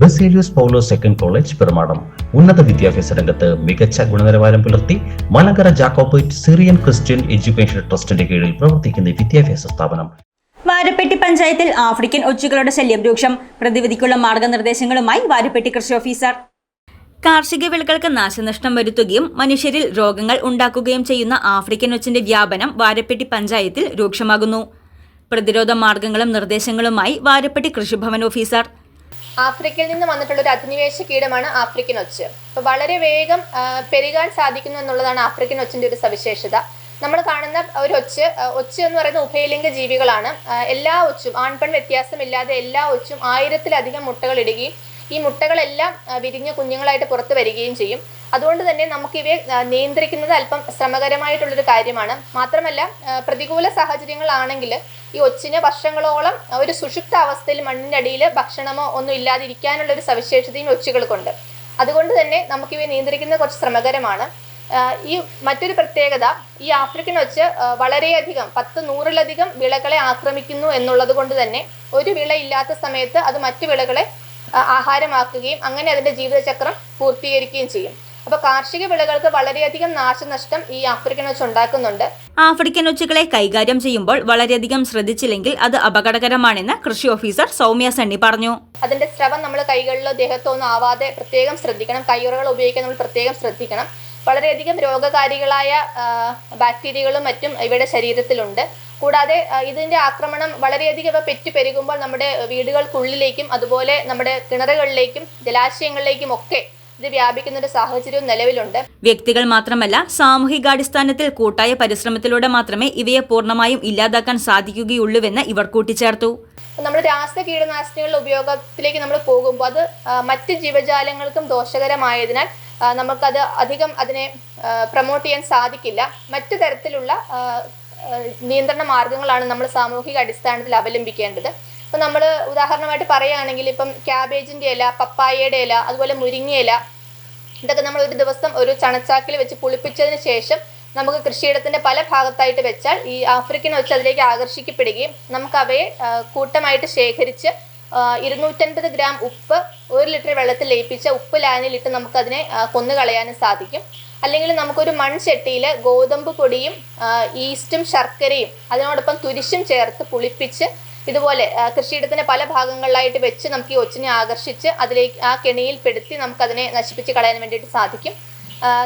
Baselius Paulo second college Perumadam. ഉന്നത വിദ്യാഭ്യാസ രംഗത്ത് മികച്ച ഗുണനിലവാരം പുലർത്തി Malankara Jacobite Syrian Christian education ട്രസ്റ്റിന്റെ കീഴിൽ പ്രവർത്തിക്കുന്ന വിദ്യാഭ്യാസ സ്ഥാപനം. വാരപ്പെട്ടി പഞ്ചായത്തിൽ ആഫ്രിക്കൻ ഒച്ചുകളുടെ ശല്യം രൂക്ഷം. പ്രതിവിധിക്കുള്ള മാർഗനിർദ്ദേശങ്ങളുമായി വാരപ്പെട്ടി കൃഷി ഓഫീസർ. കാർഷിക വിളകൾക്ക് നാശനഷ്ടം വരുത്തുകയും മനുഷ്യരിൽ രോഗങ്ങൾ ഉണ്ടാക്കുകയും ചെയ്യുന്ന ആഫ്രിക്കൻ ഒച്ചിന്റെ വ്യാപനം വാരപ്പെട്ടി പഞ്ചായത്തിൽ രൂക്ഷമാകുന്നു. പ്രതിരോധ മാർഗങ്ങളും നിർദ്ദേശങ്ങളുമായി വാരപ്പെട്ടി കൃഷിഭവൻ ഓഫീസർ. ആഫ്രിക്കയിൽ നിന്ന് വന്നിട്ടുള്ള ഒരു അധിനിവേശ കീടമാണ് ആഫ്രിക്കൻ ഒച്ച്. അപ്പോൾ വളരെ വേഗം പെരുകാൻ സാധിക്കുന്നു എന്നുള്ളതാണ് ആഫ്രിക്കൻ ഒച്ചിന്റെ ഒരു സവിശേഷത. നമ്മൾ കാണുന്ന ഒരു ഒച്ച് ഒച്ച് എന്ന് പറയുന്ന ഉഭയലിംഗ ജീവികളാണ്. എല്ലാ ഒച്ചും ആൺപെൺ വ്യത്യാസമില്ലാതെ എല്ലാ ഒച്ചും ആയിരത്തിലധികം മുട്ടകൾ ഇടുകയും ഈ മുട്ടകളെല്ലാം വിരിഞ്ഞ കുഞ്ഞുങ്ങളായിട്ട് പുറത്തു വരികയും ചെയ്യും. അതുകൊണ്ട് തന്നെ നമുക്ക് ഇവയെ നിയന്ത്രിക്കുന്നത് അല്പം ശ്രമകരമായിട്ടുള്ളൊരു കാര്യമാണ്. മാത്രമല്ല പ്രതികൂല സാഹചര്യങ്ങളാണെങ്കിൽ ഈ ഒച്ചിന് വർഷങ്ങളോളം ഒരു സുഷുപ്ത അവസ്ഥയിൽ മണ്ണിന്റെ അടിയിൽ ഭക്ഷണമോ ഒന്നും ഇല്ലാതിരിക്കാനുള്ള ഒരു സവിശേഷതയും ഒച്ചുകൾക്കുണ്ട്. അതുകൊണ്ട് തന്നെ നമുക്കിവയെ നിയന്ത്രിക്കുന്നത് കുറച്ച് ശ്രമകരമാണ്. ഈ മറ്റൊരു പ്രത്യേകത ഈ ആഫ്രിക്കൻ ഒച്ച് വളരെയധികം പത്ത് നൂറിലധികം വിളകളെ ആക്രമിക്കുന്നു എന്നുള്ളത് കൊണ്ട് തന്നെ ഒരു വിള ഇല്ലാത്ത സമയത്ത് അത് മറ്റു വിളകളെ ആഹാരമാക്കുകയും അങ്ങനെ അതിന്റെ ജീവിതചക്രം പൂർത്തീകരിക്കുകയും ചെയ്യും. അപ്പോൾ കാർഷിക വിളകൾക്ക് വളരെയധികം നാശനഷ്ടം ഈ ആഫ്രിക്കൻ ഒച്ച് ഉണ്ടാക്കുന്നുണ്ട്. ആഫ്രിക്കൻ ഒച്ചുകളെ കൈകാര്യം ചെയ്യുമ്പോൾ വളരെയധികം ശ്രദ്ധിച്ചില്ലെങ്കിൽ അത് അപകടകരമാണെന്ന് കൃഷി ഓഫീസർ സൗമ്യ സണ്ണി പറഞ്ഞു. അതിന്റെ സ്രവം നമ്മൾ കൈകളിലോ ദേഹത്തോ ഒന്നും ആവാതെ പ്രത്യേകം ശ്രദ്ധിക്കണം. കയ്യുറകൾ ഉപയോഗിക്കാൻ നമ്മൾ പ്രത്യേകം ശ്രദ്ധിക്കണം. വളരെയധികം രോഗകാരികളായ ബാക്ടീരിയകളും മറ്റും ഇവയുടെ ശരീരത്തിലുണ്ട്. കൂടാതെ ഇതിന്റെ ആക്രമണം വളരെയധികം ഇവ പെറ്റു പെരുകുമ്പോൾ നമ്മുടെ വീടുകൾക്കുള്ളിലേക്കും അതുപോലെ നമ്മുടെ കിണറുകളിലേക്കും ജലാശയങ്ങളിലേക്കും ഒക്കെ ഇത് വ്യാപിക്കുന്ന ഒരു സാഹചര്യവും നിലവിലുണ്ട്. വ്യക്തികൾ മാത്രമല്ല സാമൂഹികാടിസ്ഥാനത്തിൽ കൂട്ടായ പരിശ്രമത്തിലൂടെ മാത്രമേ ഇവയെ പൂർണമായും ഇല്ലാതാക്കാൻ സാധിക്കുകയുള്ളൂവെന്ന് ഇവർ കൂട്ടിച്ചേർത്തു. നമ്മൾ രാസ കീടനാശിനികളുടെ ഉപയോഗത്തിലേക്ക് നമ്മൾ പോകുമ്പോൾ അത് മറ്റ് ജീവജാലങ്ങൾക്കും ദോഷകരമായതിനാൽ നമുക്കത് അധികം അതിനെ പ്രൊമോട്ട് ചെയ്യാൻ സാധിക്കില്ല. മറ്റു തരത്തിലുള്ള നിയന്ത്രണ മാർഗങ്ങളാണ് നമ്മൾ സാമൂഹിക അടിസ്ഥാനത്തിൽ അവലംബിക്കേണ്ടത്. ഇപ്പം നമ്മൾ ഉദാഹരണമായിട്ട് പറയുകയാണെങ്കിൽ ഇപ്പം ക്യാബേജിന്റെ ഇല പപ്പായയുടെ ഇല അതുപോലെ മുരിങ്ങയില ഇതൊക്കെ നമ്മൾ ഒരു ദിവസം ഒരു ചണച്ചാക്കിൽ വെച്ച് പുളിപ്പിച്ചതിന് ശേഷം നമുക്ക് കൃഷിയിടത്തിന്റെ പല ഭാഗത്തായിട്ട് വെച്ചാൽ ഈ ആഫ്രിക്കൻ വെച്ച് അതിലേക്ക് ആകർഷിക്കപ്പെടുകയും നമുക്ക് അവയെ കൂട്ടമായിട്ട് ശേഖരിച്ച് ഇരുന്നൂറ്റൻപത് ഗ്രാം ഉപ്പ് ഒരു ലിറ്റർ വെള്ളത്തിൽ ലയിപ്പിച്ച ഉപ്പ് ലാനിലിട്ട് നമുക്കതിനെ കൊന്നുകളയാനും സാധിക്കും. അല്ലെങ്കിൽ നമുക്കൊരു മൺചട്ടിയിൽ ഗോതമ്പ് പൊടിയും ഈസ്റ്റും ശർക്കരയും അതിനോടൊപ്പം തുരിശും ചേർത്ത് പുളിപ്പിച്ച് ഇതുപോലെ കൃഷിയിടത്തിന്റെ പല ഭാഗങ്ങളിലായിട്ട് വെച്ച് നമുക്ക് ഈ ഒച്ചിനെ ആകർഷിച്ച് അതിലേക്ക് ആ കെണിയിൽ പെടുത്തി നമുക്കതിനെ നശിപ്പിച്ച് കളയാൻ വേണ്ടിയിട്ട് സാധിക്കും.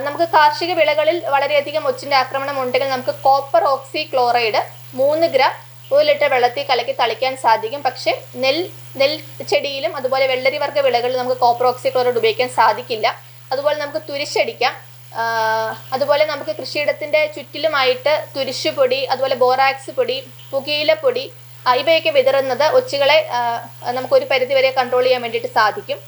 നമുക്ക് കാർഷിക വിളകളിൽ വളരെയധികം ഒച്ചിന്റെ ആക്രമണം ഉണ്ടെങ്കിൽ നമുക്ക് കോപ്പർ ഓക്സി ക്ലോറൈഡ് മൂന്ന് ഗ്രാം ഒരു ലിറ്റർ വെള്ളത്തിൽ കലക്കി തളിക്കാൻ സാധിക്കും. പക്ഷേ നെൽ നെൽ ചെടിയിലും അതുപോലെ വെള്ളരി വർഗ വിളകളിൽ നമുക്ക് കോപ്പർ ഓക്സി ക്ലോറൈഡ് ഉപയോഗിക്കാൻ സാധിക്കില്ല. അതുപോലെ നമുക്ക് തുരിശടിക്കാം. അതുപോലെ നമുക്ക് കൃഷിയിടത്തിന്റെ ചുറ്റിലുമായിട്ട് തുരിശുപൊടി അതുപോലെ ബോറാക്സ് പൊടി പുകയില പൊടി ഇവയൊക്കെ വിതറുന്നത് ഒച്ചുകളെ നമുക്കൊരു പരിധിവരെ കൺട്രോൾ ചെയ്യാൻ വേണ്ടിയിട്ട് സാധിക്കും.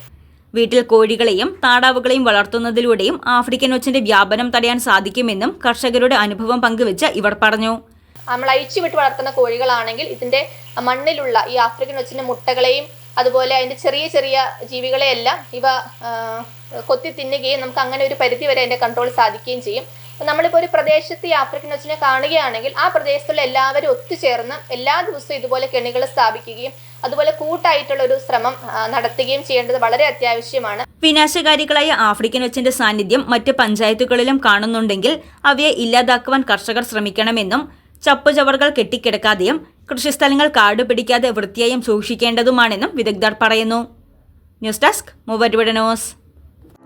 വീട്ടിൽ കോഴികളെയും താടാവുകളെയും വളർത്തുന്നതിലൂടെയും ആഫ്രിക്കൻ ഒച്ചിന്റെ വ്യാപനം തടയാൻ സാധിക്കുമെന്നും കർഷകരുടെ അനുഭവം പങ്കുവെച്ച് ഇവർ പറഞ്ഞു. നമ്മൾ അഴിച്ചു വിട്ട് വളർത്തുന്ന കോഴികളാണെങ്കിൽ ഇതിന്റെ മണ്ണിലുള്ള ഈ ആഫ്രിക്കൻ ഒച്ചിന്റെ മുട്ടകളെയും അതുപോലെ അതിന്റെ ചെറിയ ചെറിയ ജീവികളെയെല്ലാം ഇവ കൊത്തി തിന്നുകയും നമുക്ക് അങ്ങനെ ഒരു പരിധി വരെ അതിന്റെ കൺട്രോൾ സാധിക്കുകയും ചെയ്യും. നമ്മളിപ്പോൾ ഒരു പ്രദേശത്ത് ആഫ്രിക്കൻ ഒച്ചിനെ കാണുകയാണെങ്കിൽ ആ പ്രദേശത്തുള്ള എല്ലാവരും ഒത്തുചേർന്ന് എല്ലാ ദിവസവും ഇതുപോലെ കെണികൾ സ്ഥാപിക്കുകയും അതുപോലെ കൂട്ടായിട്ടുള്ള ഒരു ശ്രമം നടത്തുകയും ചെയ്യേണ്ടത് വളരെ അത്യാവശ്യമാണ്. വിനാശകാരികളായ ആഫ്രിക്കൻ ഒച്ചിന്റെ സാന്നിധ്യം മറ്റ് പഞ്ചായത്തുകളിലും കാണുന്നുണ്ടെങ്കിൽ അവയെ ഇല്ലാതാക്കുവാൻ കർഷകർ ശ്രമിക്കണമെന്നും ചപ്പുചവറുകൾ കെട്ടിക്കിടക്കാതെയും കൃഷിസ്ഥലങ്ങൾ കാട് പിടിക്കാതെ വൃത്തിയായും സൂക്ഷിക്കേണ്ടതുമാണെന്നും വിദഗ്ധർ പറയുന്നു. ന്യൂസ് ഡെസ്ക് മൂവരുവിട ന്യൂസ്.